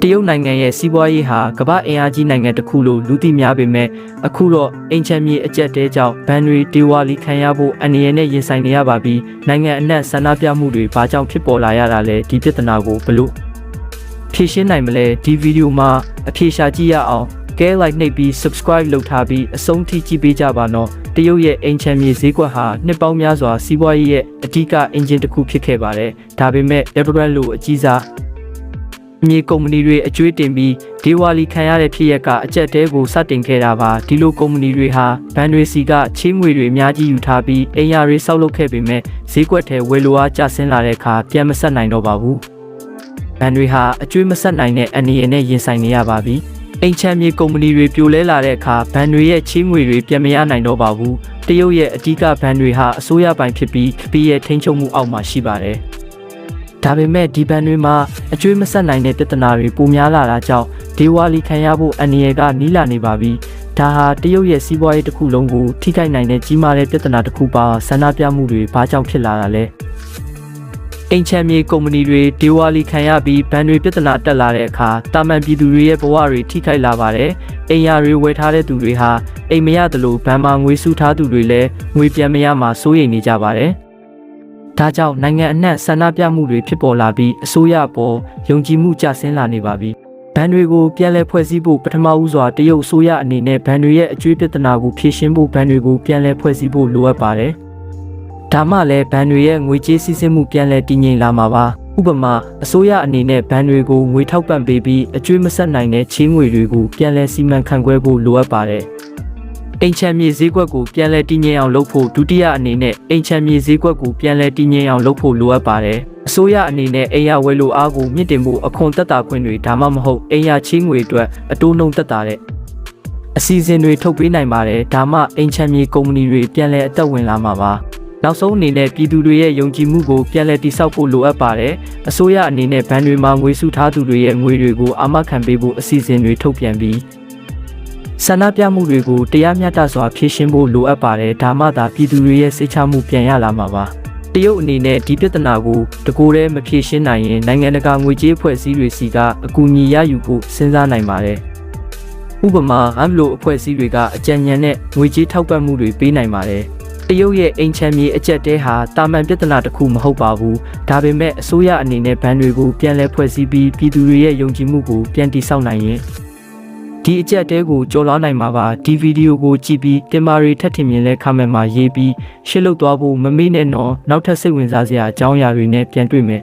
တရုတ်နိုင်ငံရဲ့စီးပွားရေးဟာကမ္ဘာအင်အားကြီးနိုင်ငံတစ်ခုလို့လူသိများပေမဲ့အခုတော့အင်ချမ်းမြေအကျက်တဲကြောင့်ဘန်တွေဒေဝါလီခံရဖို့အနေရနဲ့ရင်ဆိုင်နေရပါပြီးနိုင်ငံအနှံ့ဆန္ဒပြမှုတွေဘာကြောင့်ဖြစ်ပေါ်လာရတာလဲဒီပြဿနာကိုဘလို့ဖြေရှင်းနိုင်မလဲဒီဗီဒီယိုမှာအဖြေရှာကြည့်ရအောင် ကဲ like နှိပ်ပြီး subscribe လုပ်ထားပြီးအဆုံးထိကြည့်ပေးကြပါနော်တရုတ်ရဲ့အင်ချမ်းမြေဈေးကွက်ဟာနှစ်ပေါင်းများစွာစီးပွားရေးရဲ့အဓိကအင်ဂျင်တစ်ခုဖြစ်ခဲ့ပါတယ်ဒါပေမဲ့ Evergrande လိုအကြီးစားမြေကုမ္ပဏီတွေအကျွေးတင်ပြီးဒေဝါလီခံရတဲ့ဖြစ်ရပ်ကအကြက်တဲကိုစတင်ခဲ့တာပါဒီလိုကုမ္ပဏီတွေဟာဘန်တွေစီကချေးငွေတွေအများကြီးယူထားပြီးအိမ်ယာတွေဆောက်လုပ်ခဲ့ပေမဲ့ဈေးကွက်ထဲဝယ်လိုအားကျဆင်းလာတဲ့အခါပြန်မဆက်နိုင်တော့ပါဘူးဘန်တွေဟာအကျွေးမဆက်နိုင်တဲ့အနေအနဲ့ရင်ဆိုင်နေရပါပြီ အိမ်ချမ်းမြေကုမ္ပဏီတွေပြိုလဲလာတဲ့အခါဘန်တွေရဲ့ချေးငွေတွေပြန်မရနိုင်တော့ပါဘူးတရုတ်ရဲ့အကြီးကဘန်တွေဟာအစိုးရပိုင်ဖြစ်ပြီးခပီးရဲ့ထိန်းချုပ်မှုအောက်မှာရှိပါတယ်ဒါပေမဲ့ဒီဘန်တွေမှာအကျွေးမဆက်နိုင်တဲ့ပြဿနာတွေပိုများလာတာကြောင့်ဒေဝါလီခံရဖို့အန္တရာယ်ကနီးလာနေပါပြီ။ဒါဟာတရုတ်ရဲ့စီးပွားရေးတစ်ခုလုံးကိုထိခိုက်နိုင်တဲ့ကြီးမားတဲ့ပြဿနာတစ်ခုပါဆန္ဒပြမှုတွေဘာကြောင့်ဖြစ်လာတာလဲ။ အိမ်ချမ်းမြေကုမ္ပဏီတွေဒေဝါလီခံရပြီးဘန်တွေပြဿနာတက်လာတဲ့အခါတာမန်ပြည်သူတွေရဲ့ဘဝတွေထိခိုက်လာပါတယ်။အိမ်ယာတွေဝယ်ထားတဲ့သူတွေဟာအိမ်မရသလိုဘန်မှာငွေစုထားသူတွေလည်းငွေပြန်မရမှာစိုးရိမ်နေကြပါတယ်။ဒါကြောင့်နိုင်ငံအနှံ့ဆန္ဒပြမှုတွေဖြစ်ပေါ်လာပြီးအစိုးရပေါ်ယုံကြည်မှုကျဆင်းလာနေပါပြီ။ဘန်တွေကိုပြန်လည်ဖွဲ့စည်းဖို့ပထမဦးစွာတရုတ်အစိုးရအနေနဲ့ဘန်တွေရဲ့အကျွေးပြဿနာကိုဖြေရှင်းဖို့ဘန်တွေကိုပြန်လည်ဖွဲ့စည်းဖို့လိုအပ်ပါတယ်။ ဒါမှလည်းဘန်တွေရဲ့ငွေကြေးစီးဆင်းမှုပြန်လည်တည်ငြိမ်လာမှာပါ။ဥပမာအစိုးရအနေနဲ့ဘန်တွေကိုငွေထောက်ပံ့ပေးပြီးအကျွေးမဆက်နိုင်တဲ့ချေးငွေတွေကိုပြန်လည်စီမံခန့်ခွဲဖို့လိုအပ်ပါတယ်။အိမ်ချမ်းမြေဈေးကွက်ကိုပြန်လည်တည်ငြိမ်အောင်လုပ်ဖို့ဒုတိယအနေနဲ့အိမ်ချမ်းမြေဈေးကွက်ကိုပြန်လည်တည်ငြိမ်အောင်လုပ်ဖို့လိုအပ်ပါတယ်။အစိုးရအနေနဲ့အိမ်ယာဝယ်လိုအားကိုမြင့်တင်ဖို့အခွန်သက်သာခွင့်တွေဒါမှမဟုတ်အိမ်ယာချင်းငွေအတွက်အတိုးနှုန်းသက်သာတဲ့အစီအစဉ်တွေထုတ်ပေးနိုင်ပါတယ်။ဒါမှအိမ်ချမ်းမြေကုမ္ပဏီတွေပြန်လည်အသက်ဝင်လာမှာပါ။ နောက်ဆုံးအနေနဲ့ပြည်သူတွေရဲ့ယုံကြည်မှုကိုပြန်လည်တည်ဆောက်ဖို့လိုအပ်ပါတယ်။အစိုးရအနေနဲ့ဘဏ်တွေမှာငွေစုထားသူတွေရဲ့ငွေတွေကိုအာမခံပေးဖို့အစီအစဉ်တွေထုတ်ပြန်ပြီးဆန္ဒပြမှုတွေကိုတရားမျှတစွာဖြေရှင်းဖို့လိုအပ်ပါတယ်ဒါမှသာပြည်သူတွေရဲ့စိတ်ချမှုပြန်ရလာမှာပါတရုတ်အနေနဲ့ဒီပြဿနာကိုတကိုယ်တည်းမဖြေရှင်းနိုင်ရင်နိုင်ငံတကာငွေကြေးအဖွဲ့အစည်းတွေစီကအကူအညီရယူဖို့စဉ်းစားနိုင်ပါတယ်ဥပမာအမ်လိုအဖွဲ့အစည်းတွေကအကြံဉာဏ်နဲ့ငွေကြေးထောက်ပံ့မှုတွေပေးနိုင်ပါတယ် တရုတ်ရဲ့အိမ်ချမ်းမြေအကျက်တဲဟာတာမန်ပြဿနာတစ်ခုမဟုတ်ပါဘူးဒါပေမဲ့အစိုးရအနေနဲ့ဘဏ်တွေကိုပြန်လည်ဖွဲ့စည်းပြီးပြည်သူတွေရဲ့ယုံကြည်မှုကိုပြန်တည်ဆောက်နိုင်ရင်ဒီအကြက်တဲကိုကြော်လွှားနိုင်မှာပါဒီဗီဒီယိုကိုကြည့်ပြီးတင်မာရီထက်ထင်မြင်လဲခမန့်မှာရေးပြီးရှင်းလုပ်သွားဖို့မမေ့နဲ့တော့နောက်ထပ်စိတ်ဝင်စားစရာအကြောင်းအရာတွေနဲ့ပြန်တွေ့မယ်